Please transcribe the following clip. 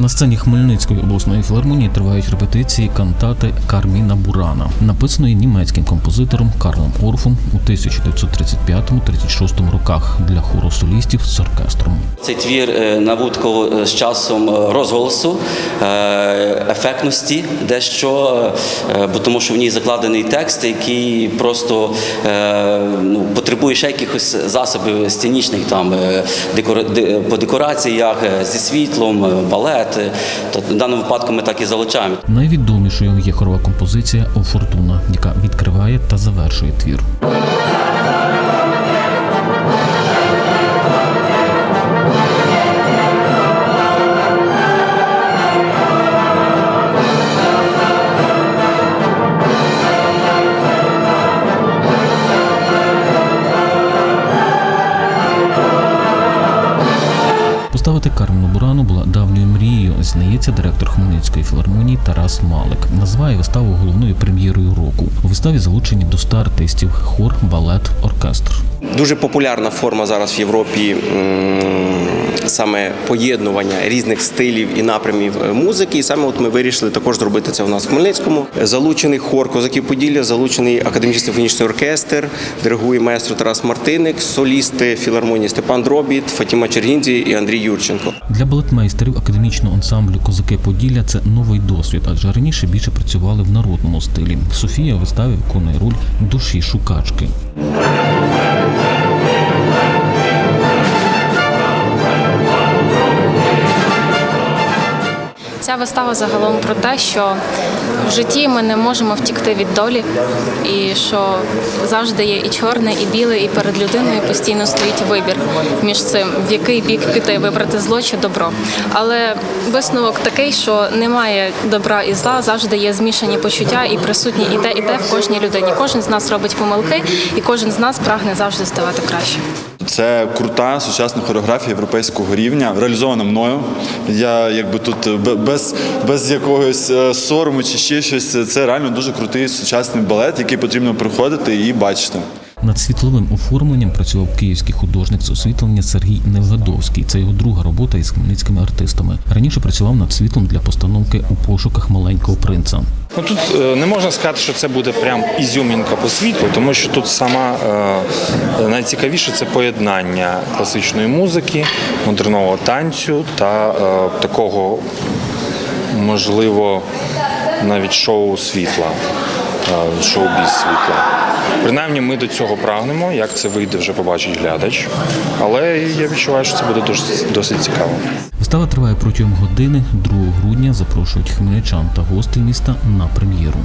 На сцені Хмельницької обласної філармонії тривають репетиції кантати Карміна Бурана, написаної німецьким композитором Карлом Орфом у 1935-36 роках для хору солістів з оркестром. Цей твір е, набутку е, з часом е, розголосу, ефектності, дещо, бо тому що в ній закладений текст, який просто ну, потребує ще якихось засобів сценічних там по декораціях зі світлом, балет. Е, То в даному випадку ми так і залучаємо. Найвідомішою є хорова композиція О Фортуна, яка відкриває та завершує твір. Зізнається директор Хмельницької філармонії Тарас Малик. Називає виставу головною прем'єрою року. У виставі залучені до ста артистів хор, балет, оркестр. Дуже популярна форма зараз в Європі саме поєднування різних стилів і напрямів е, музики. І саме от ми вирішили також зробити це у нас в Хмельницькому. Залучений хор козаків Поділля, залучений академічний симфонічний оркестр, диригує маестро Тарас Мартиник, солісти філармонії Степан Дробіт, Фатіма Чергінзі і Андрій Юрченко. Для балетмейстерів академічного ансамблю Козаки Поділля це новий досвід, адже раніше більше працювали в народному стилі. Софія у виставі виконує роль душі шукачки. Ця вистава загалом про те, що в житті ми не можемо втікти від долі, і що завжди є і чорне, і біле, і перед людиною постійно стоїть вибір між цим, в який бік піти, вибрати зло чи добро. Але висновок такий, що немає добра і зла, завжди є змішані почуття і присутні і те, і те в кожній людині. Кожен з нас робить помилки, і кожен з нас прагне завжди ставати краще. Це крута сучасна хореографія європейського рівня, реалізована мною. Я якби тут без, без якогось е, сорому чи ще щось. Це реально дуже крутий сучасний балет, який потрібно приходити і бачити. Над світловим оформленням працював київський художник з освітлення Сергій Невгадовський. Це його друга робота із хмельницькими артистами. Раніше працював над світлом для постановки у пошуках маленького принца. Ну тут е, не можна сказати, що це буде прям ізюмінка по світлу, тому що тут сама е, найцікавіше це поєднання класичної музики, модерного танцю та е, такого, можливо, навіть шоу світла, шоу-біз світла. Принаймні ми до цього прагнемо. Як це вийде, вже побачить глядач. Але я відчуваю, що це буде досить, досить цікаво. Вистава триває протягом години. 2 грудня запрошують хмельничан та гостей міста на прем'єру.